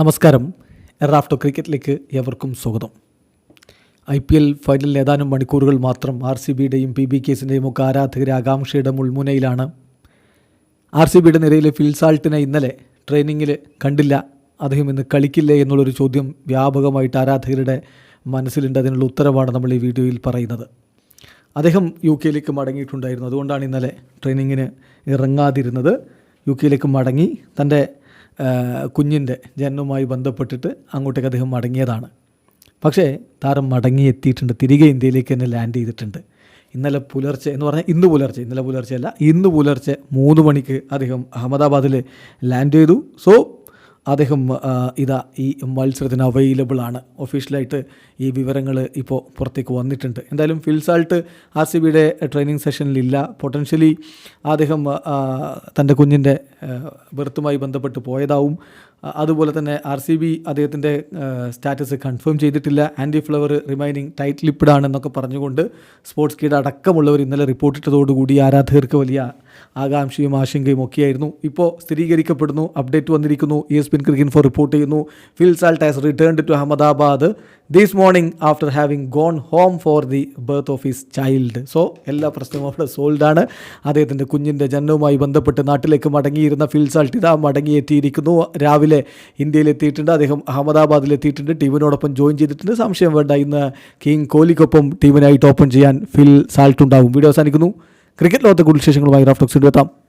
നമസ്കാരം. എറാഫ്റ്റോ ക്രിക്കറ്റിലേക്ക് എവർക്കും സ്വാഗതം. I P L ഫൈനലിൽ ഏതാനും മണിക്കൂറുകൾ മാത്രം ആർ സി ബിയുടെയും പി ബി കേസിന്റെയും ഒക്കെ ആരാധകരെ ആകാംക്ഷയുടെ മുൾമുനയിലാണ്. ആർ സി ബിയുടെ നിരയിലെ ഫിൽസാൾട്ടിനെ ഇന്നലെ ട്രെയിനിങ്ങിൽ കണ്ടില്ല. അദ്ദേഹം ഇന്ന് കളിക്കില്ലേ എന്നുള്ളൊരു ചോദ്യം വ്യാപകമായിട്ട് ആരാധകരുടെ മനസ്സിലുണ്ട്. അതിനുള്ള ഉത്തരവാണ് നമ്മൾ ഈ വീഡിയോയിൽ പറയുന്നത്. അദ്ദേഹം യു കെയിലേക്ക് മടങ്ങിയിട്ടുണ്ടായിരുന്നു. അതുകൊണ്ടാണ് ഇന്നലെ ട്രെയിനിങ്ങിന് ഇറങ്ങാതിരുന്നത്. യു കെയിലേക്ക് മടങ്ങി തന്റെ കുഞ്ഞിന്റെ ജനനവുമായി ബന്ധപ്പെട്ടിട്ട് അങ്ങോട്ടേക്ക് അദ്ദേഹം മടങ്ങിയതാണ്. പക്ഷേ താരം മടങ്ങി എത്തിയിട്ടുണ്ട് തിരികെ ഇന്ത്യയിലേക്ക് തന്നെ ലാൻഡ് ചെയ്തിട്ടുണ്ട്. ഇന്നലെ പുലർച്ചെ എന്ന് പറഞ്ഞാൽ ഇന്ന് പുലർച്ചെ ഇന്നലെ പുലർച്ചെ അല്ല ഇന്ന് പുലർച്ചെ മൂന്ന് മണിക്ക് അദ്ദേഹം അഹമ്മദാബാദിൽ ലാൻഡ് ചെയ്തു. സോ അദ്ദേഹം ഇതാ ഈ മത്സരത്തിന് അവൈലബിൾ ആണ്. ഒഫീഷ്യലായിട്ട് ഈ വിവരങ്ങൾ ഇപ്പോൾ പുറത്തേക്ക് വന്നിട്ടുണ്ട്. എന്തായാലും ഫിൽസാൾട്ട് ആർ സി ബിയുടെ ട്രെയിനിങ് സെഷനിലില്ല പൊട്ടൻഷ്യലി അദ്ദേഹം തന്റെ കുഞ്ഞിന്റെ ബർത്തുമായി ബന്ധപ്പെട്ട് പോയതാവും. അതുപോലെ തന്നെ ആർ സി ബി അദ്ദേഹത്തിന്റെ സ്റ്റാറ്റസ് കൺഫേം ചെയ്തിട്ടില്ല. Andy Flower remaining tight lipped ആണെന്നൊക്കെ പറഞ്ഞുകൊണ്ട് സ്പോർട്സ് കീഡ് അടക്കമുള്ളവർ ഇന്നലെ റിപ്പോർട്ട് ഇട്ടതോടുകൂടി ആരാധകർക്ക് വലിയ ആകാംക്ഷയും ആശങ്കയും ഒക്കെയായിരുന്നു. ഇപ്പോൾ സ്ഥിരീകരിക്കപ്പെടുന്നു അപ്ഡേറ്റ് വന്നിരിക്കുന്നു E S P N cricket for report ചെയ്യുന്നു. Phil Salt has returned to Ahmedabad this morning after having gone home for the birth of his child so എല്ലാ പ്രശ്നവും അവിടെ ആണ്. അദ്ദേഹത്തിന്റെ കുഞ്ഞിന്റെ ജനനവുമായി ബന്ധപ്പെട്ട് നാട്ടിലേക്ക് മടങ്ങിയിരുന്ന ഫിൽ സാൾട്ട് ഇതാ മടങ്ങിയെത്തിയിരിക്കുന്നു. രാവിലെ ഇന്ത്യയിലെത്തിയിട്ടുണ്ട്. അദ്ദേഹം അഹമ്മദാബാദിലെത്തിയിട്ടുണ്ട്. ടീമിനോടൊപ്പം ജോയിൻ ചെയ്തിട്ടുണ്ട്. സംശയം വേണ്ട. ഇന്ന് കിങ് കോഹ്ലിക്കൊപ്പം ടീമിനായിട്ട് ഓപ്പൺ ചെയ്യാൻ ഫിൽ സാൾട്ട് ഉണ്ടാവും. വീഡിയോ അവസാനിക്കുന്നു. ക്രിക്കറ്റ് ലോകത്തെ കൂടുതൽ വിശേഷങ്ങളുമായി റാഫ്റ്റോക്സ് എത്താം.